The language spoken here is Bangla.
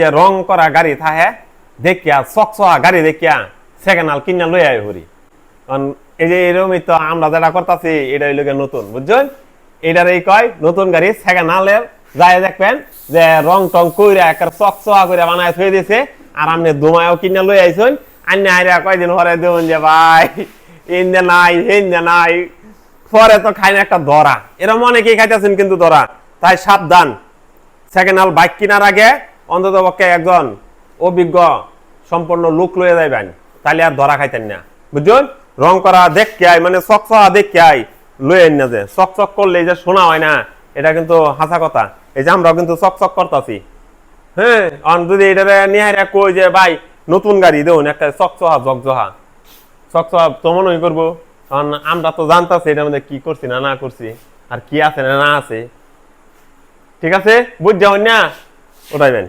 যে রং করা গাড়ি থাহে, দেখিয়া চকচকা গাড়ি দেখিয়া সেকেন্ড হাল কিনা লই আয় হরি। কারণ এই যে এরকমই তো আমরা যেটা করতেছি এটা হইল গিয়ে নতুন, বুঝছেন? এটার এই কয়, নতুন গাড়ি সেকেন্ড হালের যায় দেখবেন যে রং টং কইরা একটা চকচকা করে বানায় থই দিছে, আর আপনি দুমায়ও কিনা লই আইছেন আন্য হাইরা কয়দিন পরে দেবেন যে ভাই ইন্দে নাই, হিন্দে নাই, পরে তো খাই না একটা ধরা এরকম অনেকেই খাইতেছেন কিন্তু ধরা তাই সাবধান। সেকেন্ড হাল বাইক কেনার আগে অন্তত পক্ষে একজন অভিজ্ঞ, সম্পূর্ণ লোক লয়ে যাইবেন, তাহলে আর ধরা খাইতেন না। বুঝছেন রং করা দেখকে আই মানে চকচকা দেখকে আই লয়ে না যে। চকচক করলে যে শোনা হয় না, এটা কিন্তু হাসা কথা। এই যে আমরাও কিন্তু চকচক করতেছি। হ্যাঁ? আর যদি এটা নিয়ে কই যে, ভাই, নতুন গাড়ি দেউন, একটা চকচকা জগজহা। চকচকা তো মনে করব। কারণ আমরা তো জানতাছি এটার মধ্যে কি করছি, না না করছি, আর কি আছে না না আছে। ঠিক আছে? বুঝ যাও না ওটাইবেন